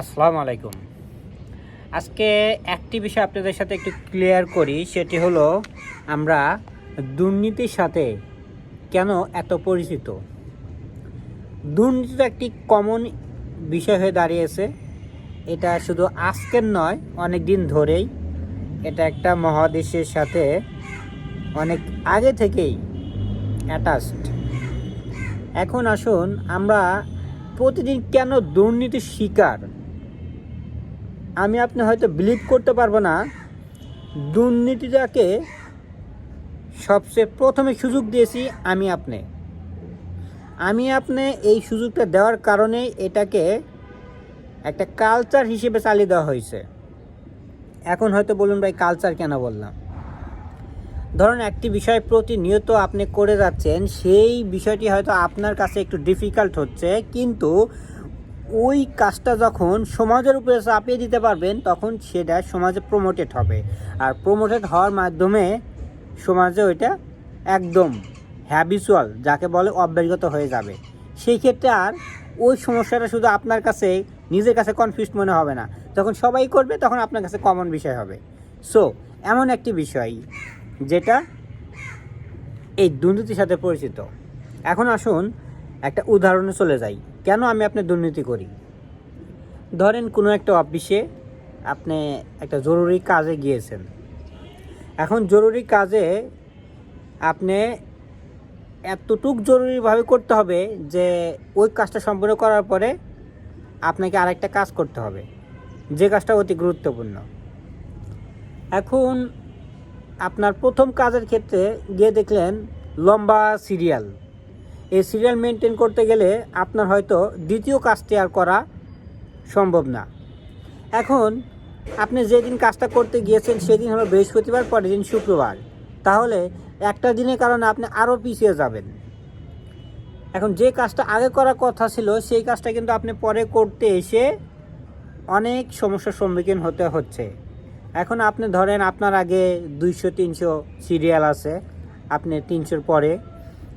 আসসালামু আলাইকুম। আজকে একটি বিষয় আপনাদের সাথে একটু ক্লিয়ার করি, সেটি হলো আমরা দুর্নীতির সাথে কেন এত পরিচিত? দুর্নীতি তো একটি কমন বিষয় হয়ে দাঁড়িয়েছে। এটা শুধু আজকের নয় অনেক দিন ধরেই এটা একটা মহাদেশের সাথে অনেক আগে থেকেই অ্যাটাচড এখন আসুন, আমরা প্রতিদিন কেন দুর্নীতির শিকার? আমি আপনি হয়তো বিলিভ করতে পারব না। দুর্নীতিটাকে সবচেয়ে প্রথমে সুযোগ দিয়েছি আমি আপনি। আমি আপনি এই সুযোগটা দেওয়ার কারণে এটাকে একটা কালচার হিসেবে চালিয়ে দেওয়া হয়েছে। এখন হয়তো বলুন ভাই কালচার কেন বললাম? ধরুন একটি বিষয় প্রতিনিয়ত আপনি করে যাচ্ছেন, সেই বিষয়টি হয়তো আপনার কাছে একটু ডিফিকাল্ট হচ্ছে, কিন্তু ওই কাজটা যখন সমাজের উপরে চাপিয়ে দিতে পারবেন, তখন সেটা সমাজে প্রমোটেড হবে। আর প্রমোটেড হওয়ার মাধ্যমে সমাজে ওইটা একদম হ্যাবিচুয়াল যাকে বলে অভ্যাসগত হয়ে যাবে। সেই ক্ষেত্রে আর ওই সমস্যাটা শুধু আপনার কাছে, নিজের কাছে কনফিউজ মনে হবে না। যখন সবাই করবে, তখন আপনার কাছে কমন বিষয় হবে। সো এমন একটি বিষয় যেটা এই দুর্নীতির সাথে পরিচিত। এখন আসুন একটা উদাহরণে চলে যাই। কেন আমি আপনি দুর্নীতি করি? ধরেন কোনো একটা অফিসে আপনি একটা জরুরি কাজে গিয়েছেন। এখন জরুরি কাজে আপনি এতটুক জরুরিভাবে করতে হবে যে ওই কাজটা সম্পূর্ণ করার পরে আপনাকে আরেকটা কাজ করতে হবে। যে কাজটা অতি গুরুত্বপূর্ণ। এখন আপনার প্রথম কাজের ক্ষেত্রে গিয়ে দেখলেন লম্বা সিরিয়াল। এই সিরিয়াল মেনটেন করতে গেলে আপনার হয়তো দ্বিতীয় কাজটি আর করা সম্ভব না। এখন আপনি যেদিন কাজটা করতে গিয়েছেন সেদিন হলো বৃহস্পতিবার, পরের দিন শুক্রবার। তাহলে একটা দিনের কারণে আপনি আরও পিছিয়ে যাবেন। এখন যে কাজটা আগে করার কথা ছিল, সেই কাজটা কিন্তু আপনি পরে করতে এসে অনেক সমস্যার সম্মুখীন হতে হচ্ছে। এখন আপনি ধরেন আপনার আগে দুইশো, তিনশো সিরিয়াল আছে, আপনি তিনশোর পরে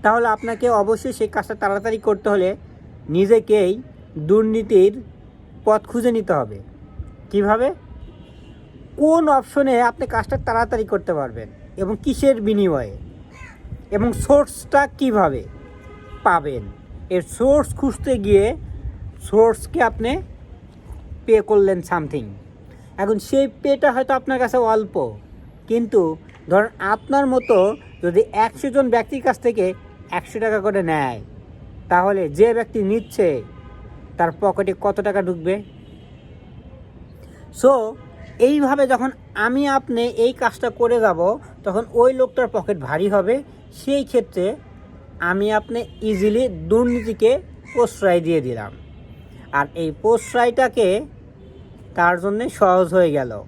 তাহলে আপনাকে অবশ্যই সেই কাজটা তাড়াতাড়ি করতে হলে নিজেকেই দুর্নীতির পথ খুঁজে নিতে হবে। কীভাবে? কোন অপশনে আপনি কাজটা তাড়াতাড়ি করতে পারবেন এবং কিসের বিনিময়ে? এবং সোর্সটা কীভাবে পাবেন? এর সোর্স খুঁজতে গিয়ে সোর্সকে আপনি পে করলেন সামথিং। এখন সেই পেটা হয়তো আপনার কাছে অল্প, কিন্তু ধরেন আপনার মতো যদি একশো জন ব্যক্তির কাছ থেকে একশো টাকা করে নেয়। তাহলে যে ব্যক্তি নিচ্ছে, তার পকেটে কত টাকা ঢুকবে? সো এইভাবে যখন আমি আপনি এই কাজটা করে যাব, তখন ওই লোকটার পকেট ভারী হবে। সেই ক্ষেত্রে আমি আপনি ইজিলি দুর্নীতিকে প্রশ্রয় দিয়ে দিলাম। আর এই প্রশ্রয়টাকে তার জন্যে সহজ হয়ে গেল।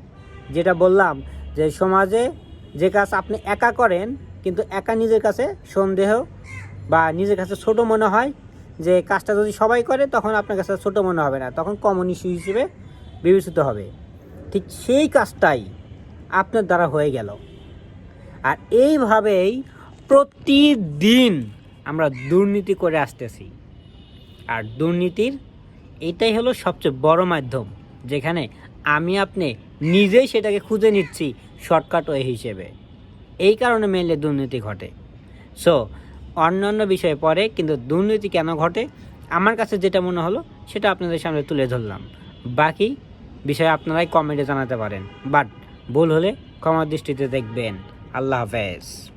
যেটা বললাম যে সমাজে যে কাজ আপনি একা করেন, কিন্তু একা নিজের কাছে সন্দেহ বা নিজের কাছে ছোট মনে হয় যে কাজটা যদি সবাই করে, তখন আপনার কাছে ছোট মনে হবে না। তখন কমন ইস্যু হিসেবে বিবেচিত হবে। ঠিক সেই কাজটাই আপনার দ্বারা হয়ে গেল। আর এইভাবেই প্রতিদিন আমরা দুর্নীতি করে আসতেছি। আর দুর্নীতির এটাই হলো সবচেয়ে বড় মাধ্যম, যেখানে আমি আপনি নিজেই সেটাকে খুঁজে নিচ্ছি শর্টকাট ওয়ে হিসেবে। এই কারণে মেনলি দুর্নীতি ঘটে। সো অন্যান্য বিষয়ে পড়ে কিন্তু দুর্নীতি কেন ঘটে? আমার কাছে যেটা মনে হলো, সেটা আপনাদের সামনে তুলে ধরলাম। বাকি বিষয়ে আপনারাই কমেন্টে জানাতে পারেন। বাট ভুল হলে ক্ষমার দৃষ্টিতে দেখবেন। আল্লাহ হাফেজ।